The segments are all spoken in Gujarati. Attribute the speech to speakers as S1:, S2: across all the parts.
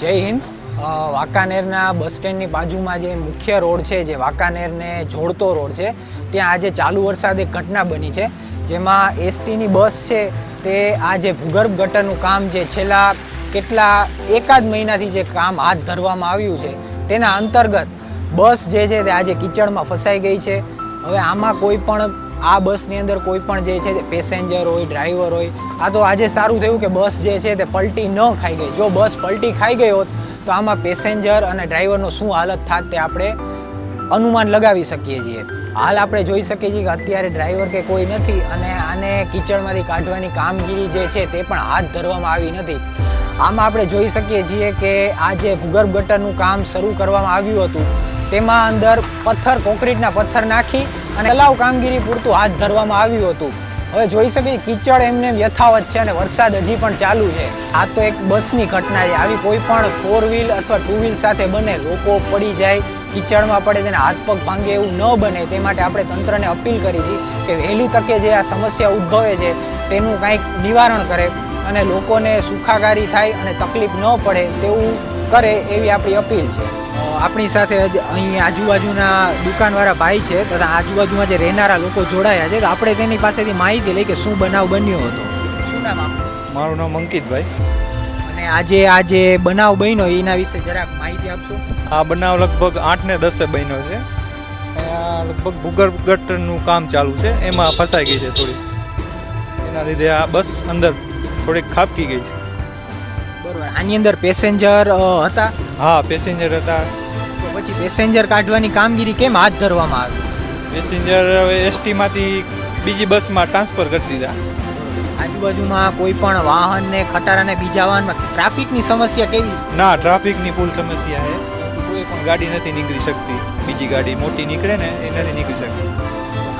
S1: જય હિન્દ. વાંકાનેરના બસ સ્ટેન્ડની બાજુમાં જે મુખ્ય રોડ છે, જે વાંકાનેરને જોડતો રોડ છે, ત્યાં આજે ચાલુ વરસાદ એક ઘટના બની છે, જેમાં એસટીની બસ છે, તે આ જે ભૂગર્ભ ગટરનું કામ જે છેલ્લા કેટલા એકાદ મહિનાથી જે કામ હાથ ધરવામાં આવ્યું છે, તેના અંતર્ગત બસ જે છે તે આજે કિચડમાં ફસાઈ ગઈ છે. હવે આમાં કોઈ પણ આ બસની અંદર કોઈ પણ જે છે પેસેન્જર હોય, ડ્રાઈવર હોય, આ તો આજે સારું થયું કે બસ જે છે તે પલટી ન ખાઈ ગઈ. જો બસ પલટી ખાઈ ગઈ હોત, તો આમાં પેસેન્જર અને ડ્રાઈવરનો શું હાલત થાત તે આપણે અનુમાન લગાવી શકીએ છીએ. હાલ આપણે જોઈ શકીએ છીએ કે અત્યારે ડ્રાઈવર કે કોઈ નથી અને આને કિચડમાંથી કાઢવાની કામગીરી જે છે તે પણ હાથ ધરવામાં આવી નથી. આમાં આપણે જોઈ શકીએ છીએ કે આ જે ભૂગર્ભ ગટરનું કામ શરૂ કરવામાં આવ્યું હતું તેમાં અંદર પથ્થર કોન્ક્રીટના પથ્થર નાખી અને અલાવ કામગીરી પૂરતું હાથ ધરવામાં આવ્યું હતું. હવે જોઈ શકીએ કિચડ એમને યથાવત છે અને વરસાદ હજી પણ ચાલુ છે. આ તો એક બસની ઘટના છે. આવી કોઈ પણ ફોર વ્હીલ અથવા ટુ વ્હીલ સાથે બને લોકો પડી જાય, કિચડમાં પડે તેને હાથ પગ ભાંગે એવું ન બને. તે માટે આપણે તંત્રને અપીલ કરી છે કે વહેલી તકે જે આ સમસ્યા ઉદ્ભવે છે તેનું કાંઈક નિવારણ કરે અને લોકોને સુખાકારી થાય અને તકલીફ ન પડે તેવું કરે એવી આપણી અપીલ છે. આપણી સાથે જ અહીં આજુબાજુના દુકાનવાળા ભાઈ છે તથા આજુબાજુમાં જે રહેનારા લોકો જોડાયા છે તો આપણે તેની પાસેથી માહિતી લઈ કે શું બનાવ બન્યો હતો. શું નામ આપણું
S2: મારું નામ અંકિતભાઈ.
S1: અને આજે આ જે બનાવ બન્યો એના વિશે જરાક માહિતી આપશો?
S2: આ બનાવ લગભગ આઠ ને દસે બન્યો છે. લગભગ ભૂગર્ભ ગટરનું કામ ચાલુ છે એમાં ફસાઈ ગઈ છે થોડી. એના લીધે આ બસ અંદર થોડીક ખાબકી ગઈ છે.
S1: બરોબર. આની અંદર પેસેન્જર હતા?
S2: હા પેસેન્જર હતા.
S1: પછી પેસેન્જર કાઢવાની કામગીરી કેમ હાથ ધરવામાં આવી?
S2: પેસેન્જર હવે એસટીમાંથી બીજી બસમાં ટ્રાન્સફર કરી દીધા.
S1: આજુબાજુમાં કોઈ પણ ખટારા અને બીજા વાહનમાં ટ્રાફિકની સમસ્યા કેવી?
S2: ના ટ્રાફિકની ફૂલ સમસ્યા છે. કોઈ પણ ગાડી નથી નીકળી શકતી. બીજી ગાડી મોટી નીકળે ને એ નથી નીકળી શકતી.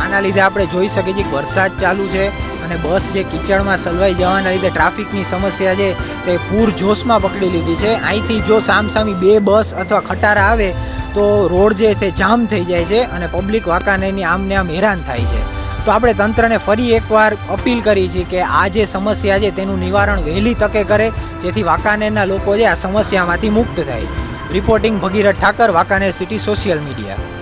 S1: આના લીધે આપણે જોઈ શકીએ છીએ વરસાદ ચાલુ છે અને બસ જે કિચડમાં સલવાઈ જવાના લીધે ટ્રાફિકની સમસ્યા છે તે પૂર જોશમાં પકડી લીધી છે. અહીંથી જો સામસામી બે બસ અથવા ખટારા આવે તો રોડ જે છે જામ થઈ જાય છે અને પબ્લિક વાંકાનેરની આમને આમ હેરાન થાય છે. તો આપણે તંત્રને ફરી એકવાર અપીલ કરી છે કે આ જે સમસ્યા છે તેનું નિવારણ વહેલી તકે કરે, જેથી વાંકાનેરના લોકો છે આ સમસ્યામાંથી મુક્ત થાય. Reporting Bhagirath Thakar, Wankaner city social media.